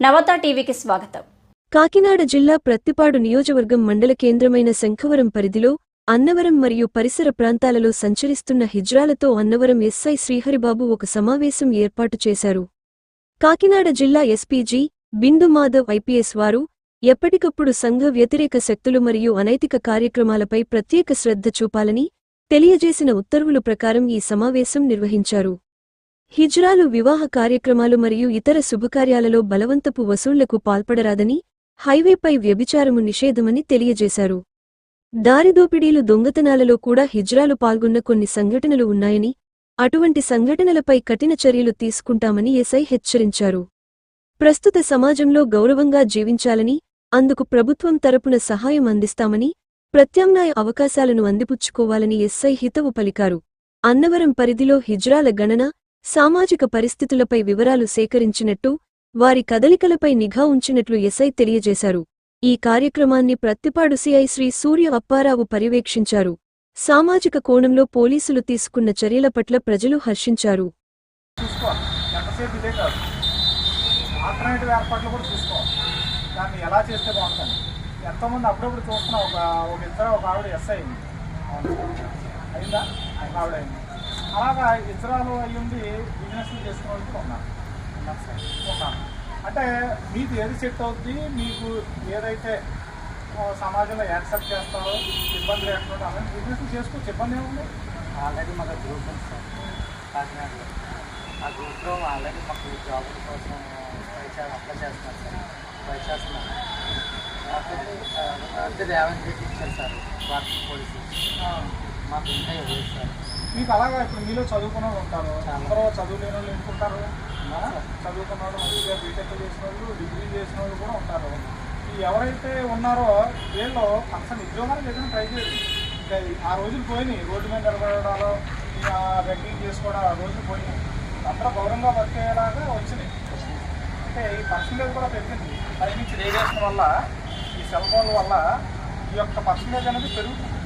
నవత టీవీకి స్వాగతం. కాకినాడ జిల్లా ప్రత్తిపాడు నియోజకవర్గం మండల కేంద్రమైన శంఖవరం పరిధిలో అన్నవరం మరియు పరిసర ప్రాంతాలలో సంచరిస్తున్న హిజ్రాలతో అన్నవరం ఎస్ఐ శ్రీహరిబాబు ఒక సమావేశం ఏర్పాటు చేశారు. కాకినాడ జిల్లా ఎస్పీజీ బిందు మాధవ్ ఐపీఎస్ వారు ఎప్పటికప్పుడు సంఘ వ్యతిరేక శక్తులు మరియు అనైతిక కార్యక్రమాలపై ప్రత్యేక శ్రద్ధ చూపాలని తెలియజేసిన ఉత్తర్వుల ప్రకారం ఈ సమావేశం నిర్వహించారు. హిజ్రాలు వివాహ కార్యక్రమాలు మరియు ఇతర శుభకార్యాలలో బలవంతపు వసూళ్ళకు పాల్పడరాదని హైవేపై వ్యభిచారము నిషేధమని తెలియజేశారు. దారిదోపిడీలు దొంగతనాలలో కూడా హిజ్రాలు పాల్గొన్న కొన్ని సంఘటనలు ఉన్నాయని అటువంటి సంఘటనలపై కఠిన చర్యలు తీసుకుంటామని ఎస్ఐ హెచ్చరించారు. ప్రస్తుత సమాజంలో గౌరవంగా జీవించాలని అందుకు ప్రభుత్వం తరపున సహాయం అందిస్తామని ప్రత్యామ్నాయ అవకాశాలను అందిపుచ్చుకోవాలని ఎస్ఐ హితవు పలికారు. అన్నవరం పరిధిలో హిజ్రాల గణన సామాజిక పరిస్థితులపై వివరాలు సేకరించినట్టు వారి కదలికలపై నిఘా ఉంచినట్లు ఎస్ఐ తెలియజేశారు. ఈ కార్యక్రమాన్ని ప్రత్తిపాడు సిఐ శ్రీ సూర్య అప్పారావు పర్యవేక్షించారు. సామాజిక కోణంలో పోలీసులు తీసుకున్న చర్యల పట్ల ప్రజలు హర్షించారు. ఆల్టర్నేటివ్ ఏర్పాట్లు కూడా చూసుకో. దాన్ని ఎలా చేస్తే బాగుంటుంది? ఎంతోమంది అప్పుడప్పుడు చూస్తున్నా ఒక ఒక ఇద్దరు ఒక ఆవిడ ఎస్ అయింది? అయిందా ఆవిడ అయింది? అలాగా ఇతరాలు అయ్యుండి కూడా ఉన్నారు ఉన్నారు సార్ ఉన్నారు అంటే మీకు ఏది సెట్ అవుద్ది? మీకు ఏదైతే సమాజంలో యాక్సెప్ట్ చేస్తారో ఇబ్బంది లేకుండా అలాంటి బిజినెస్ చేసుకోవచ్చు ఇబ్బంది ఏముంది? ఆల్రెడీ మాకు గ్రూప్ ఉంది సార్. కాకినాడలో. ఆ గ్రూప్లో ఆల్రెడీ మాకు జాబ్ కోసం అప్లై చేస్తున్నారు సార్. కాకపోతే ఆ, అంటే రేవంత్ రెడ్డి ఇచ్చారు సార్. వాటి పోలీసు. మాకు ఇంకా ఇవ్వలేదు సార్. మీకు అలాగా ఇప్పుడు మీలో చదువుకున్న వాళ్ళు ఉంటారు. అందరూ చదువు లేని వాళ్ళు ఎందుకుంటారు? ఆ? చదువుకున్న వాళ్ళు మంచిగా బీటెక్ చేసిన వాళ్ళు డిగ్రీ చేసిన వాళ్ళు కూడా ఉంటారు. ఈ ఎవరైతే ఉన్నారో వీళ్ళు కనీసం ఉద్యోగానికి ఏదైనా ట్రై ఈ- ఆ రోజులు పోయినాయి. రోడ్డు మీద నిలబడాలో బెగ్గింగ్ చేసుకోవడం ఆ రోజులు పోయినాయి. అందరూ గౌరవంగా బతికేలాగా వచ్చినాయి. అంటే ఈ పర్సంటేజ్ కూడా పెరిగింది. పైనుంచి రేడియేషన్ వల్ల ఈ సెల్ ఫోన్ల వల్ల ఈ యొక్క పర్సంటేజ్ అనేది పెరుగుతుంది.